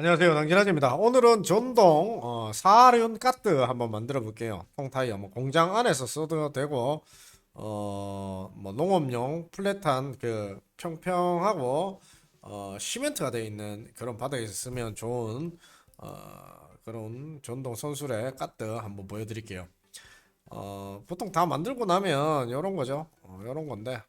안녕하세요. 남기라입니다. 오늘은 전동 어, 사륜 카트 한번 만들어 볼게요. 통타이어 뭐 공장 안에서 써도 되고 어, 뭐 농업용 플랫한 그 평평하고 어, 시멘트가 되어 있는 그런 바닥에서 쓰면 좋은 어, 그런 전동 선술의 카트 한번 보여드릴게요. 어, 보통 다 만들고 나면 이런 거죠. 어, 이런 건데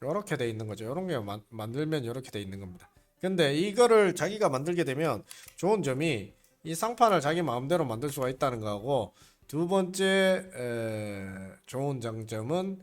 이렇게 돼 있는 거죠. 이런 게 만, 만들면 이렇게 돼 있는 겁니다 근데 이거를 자기가 만들게 되면 좋은 점이 이 상판을 자기 마음대로 만들 수가 있다는 거하고 두 번째 에, 좋은 장점은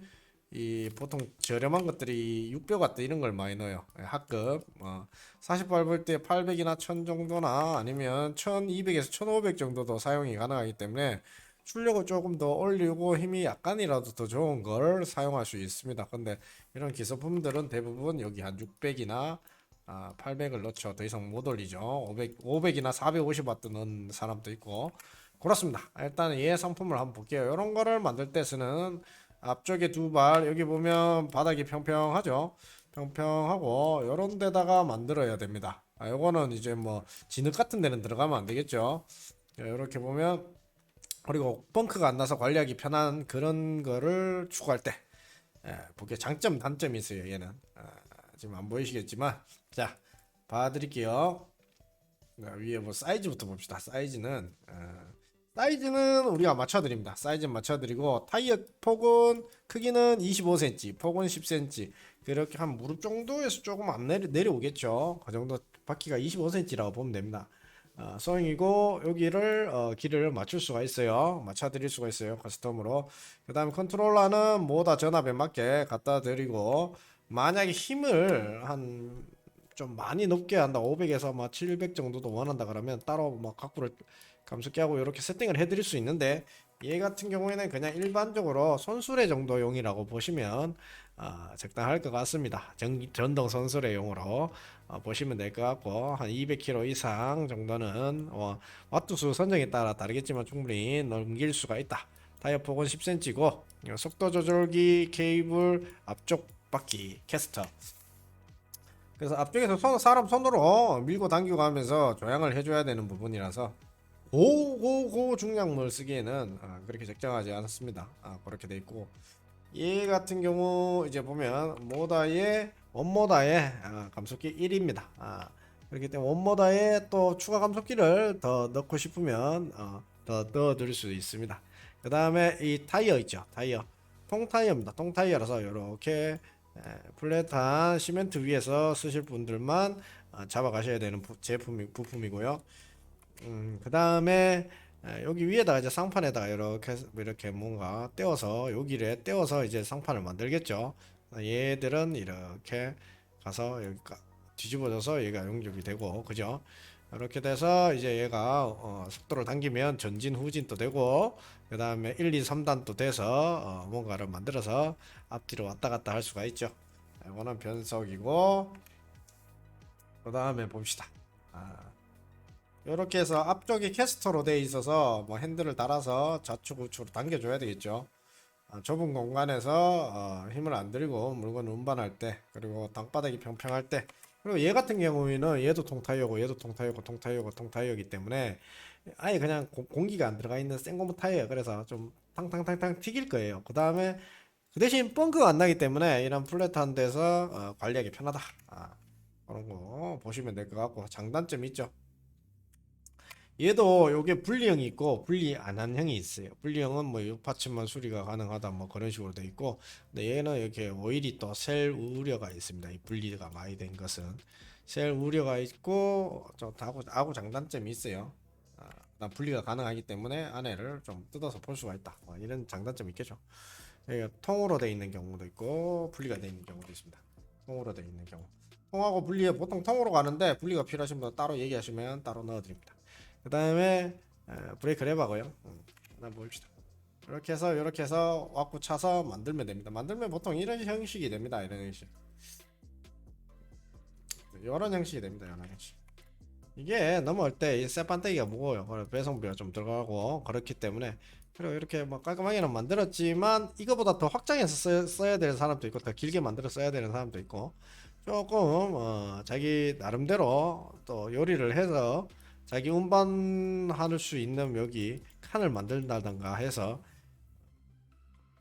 이 보통 저렴한 것들이 600 와트 이런 걸 많이 넣어요. 예, 합급 어, 48V 때 800이나 1000 정도나 아니면 1200에서 1500 정도도 사용이 가능하기 때문에 출력을 조금 더 올리고 힘이 약간이라도 더 좋은 걸 사용할 수 있습니다. 근데 이런 기소품들은 대부분 여기 한 600이나 아, 800을 넣죠. 더 이상 못 올리죠. 500, 500이나 450와트 넣은 사람도 있고. 그렇습니다. 일단 얘 상품을 한번 볼게요. 이런 거를 만들 때 쓰는 앞쪽에 두 발, 여기 보면 바닥이 평평하죠. 평평하고, 요런 데다가 만들어야 됩니다. 아, 요거는 이제 뭐, 진흙 같은 데는 들어가면 안 되겠죠. 이렇게 보면, 그리고 펑크가 안 나서 관리하기 편한 그런 거를 추구할 때, 예, 보기에 장점, 단점이 있어요, 얘는. 아, 지금 안 보이시겠지만, 자, 봐드릴게요. 자, 위에 뭐 사이즈부터 봅시다. 사이즈는 어, 사이즈는 우리가 맞춰드립니다. 사이즈 맞춰드리고 타이어 폭은 크기는 25cm, 폭은 10cm. 그렇게 한 무릎 정도에서 조금 안 내려 내려오겠죠. 그 정도 바퀴가 25cm라고 보면 됩니다. 어, 소형이고 여기를 어, 길을 맞출 수가 있어요. 맞춰 드릴 수가 있어요. 커스텀으로. 그 다음에 컨트롤러는 모다 전압에 맞게 갖다 드리고 만약에 힘을 한 좀 많이 높게 한다 500에서 막 700 정도도 원한다 그러면 따로 뭐 각도를 감속기 하고 이렇게 세팅을 해드릴 수 있는데 얘 같은 경우에는 그냥 일반적으로 손수레 정도용이라고 보시면 아, 적당할 것 같습니다. 전, 전동 손수레용으로 어, 보시면 될 것 같고 한 200km 이상 정도는 어, 와트수 선정에 따라 다르겠지만 충분히 넘길 수가 있다. 타이어 폭은 10cm고 속도 조절기 케이블 앞쪽 바퀴 캐스터 그래서 앞쪽에서 손, 사람 손으로 밀고 당기고 하면서 조향을 해줘야 되는 부분이라서 고고고 중량물 쓰기에는 아, 그렇게 적정하지 않았습니다. 아, 그렇게 돼 있고 얘 같은 경우 이제 보면 모다의 원모다의 아, 감속기 1입니다. 아, 그렇기 때문에 원모다에 또 추가 감속기를 더 넣고 싶으면 어, 더 넣어드릴 수 있습니다. 그 다음에 이 타이어 있죠. 타이어 통타이어입니다. 통타이어라서 이렇게 에, 플랫한 시멘트 위에서 쓰실 분들만 어, 잡아가셔야 되는 부, 제품이 부품이고요. 음, 그 다음에 여기 위에다가 이제 상판에다가 이렇게 이렇게 뭔가 떼어서 여기를 떼어서 이제 상판을 만들겠죠. 얘들은 이렇게 가서 여기 뒤집어져서 얘가 용접이 되고 그죠? 이렇게 돼서 이제 얘가 어, 속도를 당기면 전진 후진도 되고 그 다음에 1, 2, 3단도 돼서 어, 뭔가를 만들어서 앞뒤로 왔다 갔다 할 수가 있죠. 이거는 변속이고 그 다음에 봅시다. 아, 이렇게 해서 앞쪽이 캐스터로 되어 있어서 뭐 핸들을 달아서 좌측 우측으로 당겨줘야 되겠죠. 아, 좁은 공간에서 어, 힘을 안 들이고 물건 운반할 때 그리고 땅바닥이 평평할 때 그리고 얘 같은 경우에는 얘도 통타이어고 얘도 통타이어고 통타이어고 통타이어기 때문에 아예 그냥 고- 공기가 안 들어가 있는 생고무 타이어 그래서 좀 탕탕탕탕 튀길 거예요. 그 다음에 그 대신 뻥크가 안 나기 때문에 이런 플랫한 데서 어, 관리하기 편하다. 아, 그런 거 보시면 될 것 같고 장단점이 있죠. 얘도 요게 분리형이 있고 분리 안 한 형이 있어요. 분리형은 뭐 6파츠만 수리가 가능하다 뭐 그런 식으로 돼 있고 근데 얘는 이렇게 오일이 또 셀 우려가 있습니다. 이 분리가 많이 된 것은 셀 우려가 있고 좀 하고 하고 장단점이 있어요. 아, 난 분리가 가능하기 때문에 안에를 좀 뜯어서 볼 수가 있다. 뭐 이런 장단점이 있겠죠. 통으로 돼 있는 경우도 있고 분리가 돼 있는 경우도 있습니다. 통으로 돼 있는 경우. 통하고 분리에 보통 통으로 가는데 분리가 필요하신 분 따로 얘기하시면 따로 넣어드립니다. 그 다음에 브레이크 레버고요. 음, 하나 봅시다. 이렇게 해서 이렇게 해서 왁구 차서 만들면 됩니다. 만들면 보통 이런 형식이 됩니다. 이런 형식. 이런 형식이 됩니다. 이런 형식. 이게 넘어올 때이 쇠반대기가 무거워요. 그래서 배송비가 좀 들어가고 그렇기 때문에 그리고 이렇게 뭐 깔끔하게는 만들었지만 이거보다 더 확장해서 써야, 써야 되는 사람도 있고 더 길게 만들어 써야 되는 사람도 있고 조금 어, 자기 나름대로 또 요리를 해서 자기 운반할 수 있는 여기 칸을 만든다던가 해서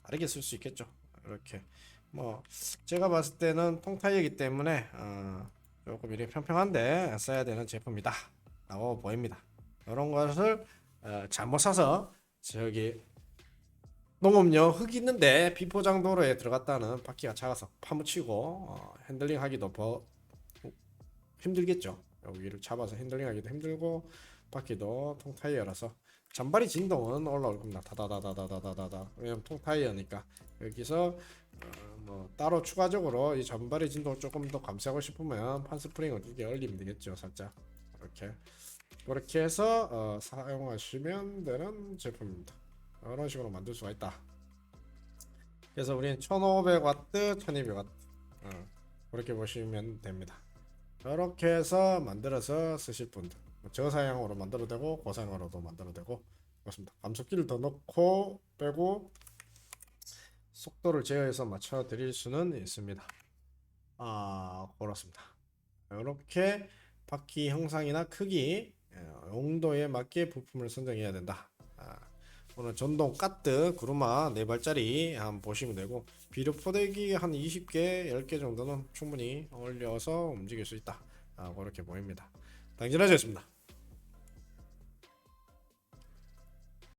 다르게 쓸 수 있겠죠. 이렇게 뭐 제가 봤을 때는 통타이이기 때문에 어, 조금 이렇게 평평한데 써야 되는 제품이다 라고 보입니다. 이런 것을 어, 잘못 사서 저기 농업용 흙 있는데 비포장 도로에 들어갔다는 바퀴가 작아서 파묻히고 어, 핸들링 하기도 더 힘들겠죠. 여기를 잡아서 핸들링 하기도 힘들고 바퀴도 통타이어라서 잔발이 진동은 올라올 겁니다. 다다다다다다다다. 왜냐면 통타이어니까 여기서 어, 뭐 따로 추가적으로 이 잔발의 진동을 조금 더 감싸고 싶으면 판스프링을 두개 얼리면 되겠죠. 살짝 이렇게 그렇게 해서 어, 사용하시면 되는 제품입니다. 이런 식으로 만들 수가 있다. 그래서 우리는 1500와트, 1200와트 어, 그렇게 보시면 됩니다. 이렇게 해서 만들어서 쓰실 분들 뭐 저사양으로 만들어도 되고 고사양으로도 만들어도 되고 그렇습니다. 감속기를 더 넣고 빼고 속도를 제어해서 맞춰 드릴 수는 있습니다. 아 그렇습니다. 이렇게 바퀴 형상이나 크기 어, 용도에 맞게 부품을 선정해야 된다. 아, 오늘 전동 까뜨 구루마 4발짜리 한번 보시면 되고 비료 포대기 한 20개 10개 정도는 충분히 올려서 움직일 수 있다 아, 그렇게 보입니다. 당진하셨습니다